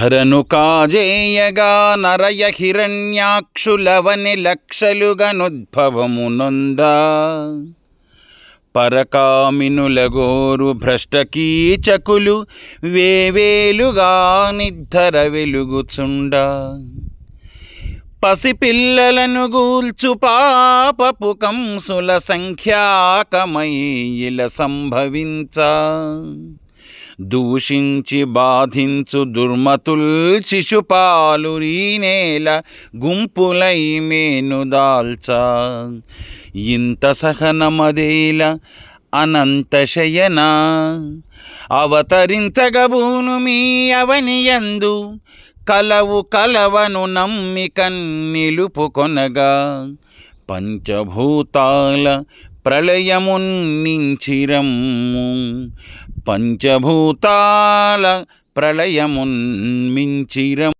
ధరను కాజేయగా నరయ హిరణ్యాక్షులవని లక్షలుగనుద్భవమునొందా. పరకామినులగోరు భ్రష్టకీచకులు వేవేలుగా నిద్ధర వెలుగుచుండ. పసిపిల్లలను గూల్చు పాపపు కంసుల సంఖ్యాకమై సంభవించ. దూషించి బాధించు దుర్మతుల్ శిశుపాలురీనేల గుంపులై మేను దాల్చ. ఇంత సహనమదేల అనంత శయన అవతరించగబూను మీ అవనియందు కలవు కలవను నమ్మికన్ నిలుపుకొనగా పంచభూతాల ప్రళయమున్నించిరమ్ము పంచభూతాల ప్రళయమున్మించిరం